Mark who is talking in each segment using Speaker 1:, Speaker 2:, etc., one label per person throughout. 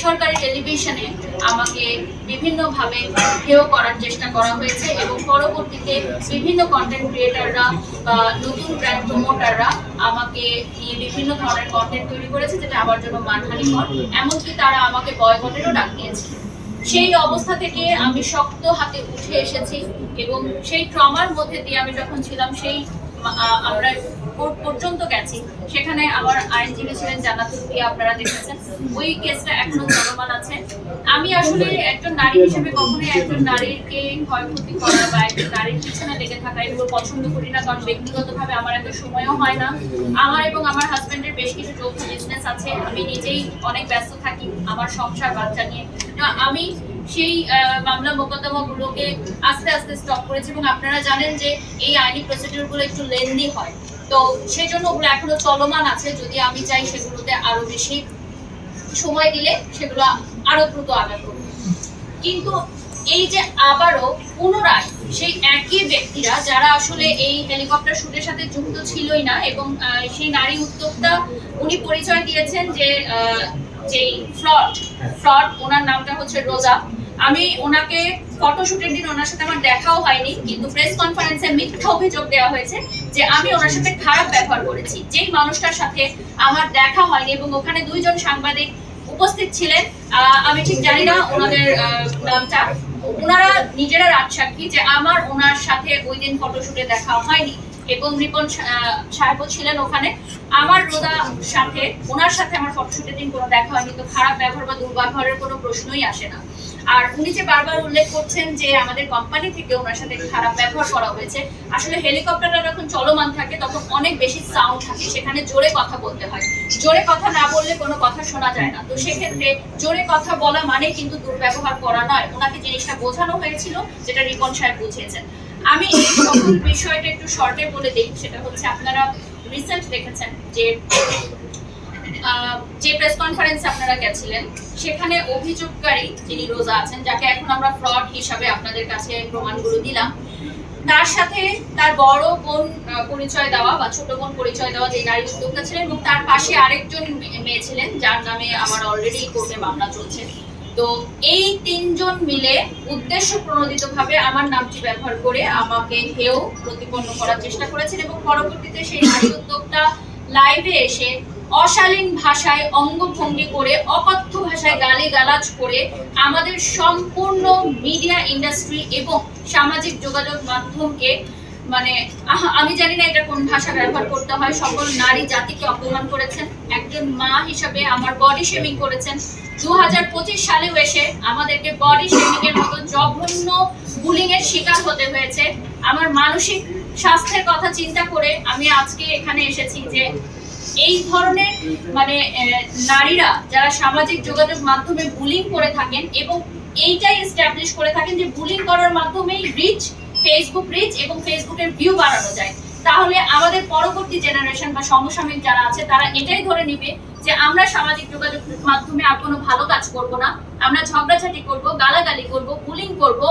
Speaker 1: বেসরকারি টেলিভিশনে আমাকে বিভিন্নভাবে হেয় করার চেষ্টা করা হয়েছে এবং পরবর্তীতে বিভিন্ন কন্টেন্ট ক্রিয়েটাররা বা নতুন ব্র্যান্ড প্রমোটাররা আমাকে নিয়ে বিভিন্ন ধরনের কন্টেন্ট তৈরি করেছে যেটা আমার জন্য মানহানিকর। এমনকি তারা আমাকে বয়কটেরও ডাক দিয়েছে। সেই অবস্থা থেকে আমি শক্ত হাতে উঠে এসেছি এবং সেই ট্রমার মধ্যে দিয়ে আমি যখন ছিলাম, সেই আমরা কোর্ট পর্যন্ত গেছি। সেখানে আমার আইনজীবী ছিলেন জান্নাতুল পিয়া আপনারা দেখেছেন। ওই কেসটা এখনও চলমান আছে। আমি আসলে একজন নারী হিসেবে কখনোই একজন নারীকে ক্ষয়ক্ষতি করা বা একজন নারীর পিছনে লেগে থাকা এগুলো পছন্দ করি না, কারণ ব্যক্তিগতভাবে আমার এত সময়ও হয় না। আমার এবং আমার হাজবেন্ডের বেশ কিছু যৌথ বিজনেস আছে। আমি নিজেই অনেক ব্যস্ত থাকি আমার সংসার, বাচ্চা নিয়ে। আমি সেই মামলা মোকদ্দমাগুলোকে আস্তে আস্তে স্টপ করেছি এবং আপনারা জানেন যে এই আইনি প্রসিডিউরগুলো একটু লেন্দি হয়। তো সেই জন্য ওগুলো এখনও চলমান আছে। যদি আমি চাই সেগুলোতে আরও বেশি সময় দিলে সেগুলো আরও দ্রুত আগাত কিন্তু এই যে আবারও পুনরায় সেই একই ব্যক্তিরা যারা আসলে এই হেলিকপ্টার শুটের সাথে যুক্ত ছিলই না এবং সেই নারী উদ্যোক্তা উনি পরিচয় দিয়েছেন যে আহ, যেই ফ্রড ফ্রড ওনার নামটা হচ্ছে রোজা। আমি ওনাকে ফটোশুটের দিন ওনার সাথে আমার দেখাও হয়নি, কিন্তু প্রেস কনফারেন্সে মিথ্যা অভিযোগ দেওয়া হয়েছে যে আমি ওনার সাথে খারাপ ব্যবহার করেছি। যেই মানুষটার সাথে আমার দেখা হয়নি এবং ওখানে দুইজন সাংবাদিক উপস্থিত ছিলেন আমি ঠিক জানি না ওনাদের নামটা। ওনারা নিজেরা রাজসাক্ষী যে আমার ওনার সাথে ওই দিন ফটোশুটে দেখা হয়নি। এবং রিপন সাহেবও ছিলেন ওখানে। আমার রোদা সাথে, ওনার সাথে আমার ফটোশুটের দিন কোনো দেখা হয়নি, তো খারাপ ব্যবহার বা দুর্ব্যবহারের কোনো প্রশ্নই আসে না। আর উনি যে বারবার উল্লেখ করছেন যে আমাদের কোম্পানি থেকে ওনার সাথে খারাপ ব্যবহার করা হয়েছে, আসলে হেলিকপ্টারটা যখন চলমান থাকে, তখন অনেক বেশি সাউন্ড থাকে, সেখানে জোরে কথা বলতে হয়। জোরে কথা না বললে কোনো কথা শোনা যায় না। তো সেক্ষেত্রে জোরে কথা বলা মানে কিন্তু দুর্ব্যবহার করা নয়। ওনাকে জিনিসটা বোঝানো হয়েছিল, যেটা রিপন সাহেব বুঝিয়েছেন। আমি সকল বিষয়টা একটু শর্টে বলে দিই, সেটা হচ্ছে আপনারা রিসেন্ট দেখেছেন যে যে প্রেস কনফারেন্সে আপনারা গেছিলেন, সেখানে অভিযোগকারী যিনি রোজা আছেন, যাকে এখন আমরা ফ্রড হিসাবে আপনাদের কাছে প্রমাণগুলো দিলাম, তার সাথে তার বড় বোন পরিচয় দেওয়া বা ছোট বোন পরিচয় দেওয়া যে নারী উদ্যোক্তা ছিলেন এবং তার পাশে আরেকজন মেয়ে ছিলেন, যার নামে আমার অলরেডি কোর্টে মামলা চলছে। তো এই তিনজন মিলে উদ্দেশ্য প্রণোদিত ভাবে আমার নামটি ব্যবহার করে আমাকে হেও প্রতিপন্ন করার চেষ্টা করেছেন এবং পরবর্তীতে সেই নারী উদ্যোগটা লাইভে এসে অশালীন ভাষায় অঙ্গভঙ্গি করে, অকথ্য ভাষায় গালি গালাজ করে আমাদের সম্পূর্ণ মিডিয়া ইন্ডাস্ট্রি এবং সামাজিক যোগাযোগ মাধ্যমকে মানে আমি জানি না এটা কোন ভাষা ব্যবহার করতে হয়। সকল নারী জাতিকে অপমান করেছেন। একজন মা হিসাবে আমার বডি শেমিং করেছেন। দু হাজার পঁচিশ সালেও এসে আমাদেরকে বডি শেমিং এর মতো জঘন্য বুলিং এর শিকার হতে হয়েছে। আমার মানসিক স্বাস্থ্যের কথা চিন্তা করে আমি আজকে এখানে এসেছি যে এই ধরনের মানে নারীরা যারা সামাজিক যোগাযোগ মাধ্যমে বুলিং করে থাকেন এবং এইটাই এস্টাবলিশ করে থাকেন যে বুলিং করার মাধ্যমেই রিচ ফেসবুক রিচ এবং ফেসবুকের ভিউ বাড়ানো যায়। তাহলে আমাদের পরবর্তী জেনারেশন বা সমসাময়িক যারা আছে, তারা এটাই ধরে নিবে যে আমরা সামাজিক যোগাযোগ মাধ্যমে আর কোনো ভালো কাজ করব না। আমরা ঝগড়াঝাটি করব, গালাগালি করব বুলিং করব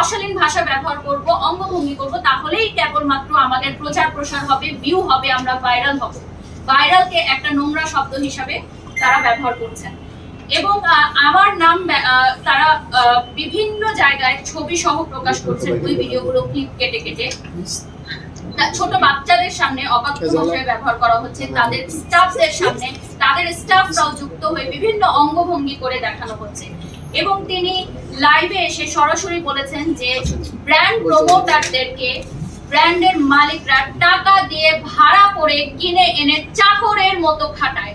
Speaker 1: অশালীন ভাষা ব্যবহার করব, অঙ্গভঙ্গি করব, তাহলেই কেবলমাত্র আমাদের প্রচার প্রসার হবে ভিউ হবে, আমরা ভাইরাল হব। ভাইরালকে একটা নোংরা শব্দ হিসাবে তারা ব্যবহার করছেন। এবং আমার নাম তারা বিভিন্ন জায়গায় ছবি সহ প্রকাশ করছেন ওই ভিডিওগুলো ক্লিপ কেটে কেটে। ছোট বাচ্চাদের সামনে অবাধ্য ভাষায় ব্যবহার করা হচ্ছে তাদের স্টাফদের সামনে তাদের স্টাফরাও যুক্ত হয়ে বিভিন্ন অঙ্গভঙ্গি করে দেখানো হচ্ছে। এবং তিনি লাইভে এসে সরাসরি বলেছেন যে ব্র্যান্ড প্রমোটারদেরকে ব্র্যান্ডের মালিকরা টাকা দিয়ে ভাড়া করে কিনে এনে চাকরের মতো খাটায়।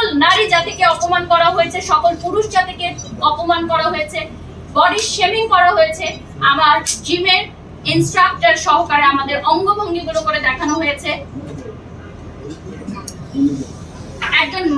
Speaker 1: নারী জাতিকে অপমান করা হয়েছে, সকল পুরুষ জাতিকে অপমান করা হয়েছে বডি শেমিং করা হয়েছে। আমার জিমের ইনস্ট্রাক্টর সহকারে আমাদের অঙ্গভঙ্গিগুলো করে দেখানো হয়েছে। একজন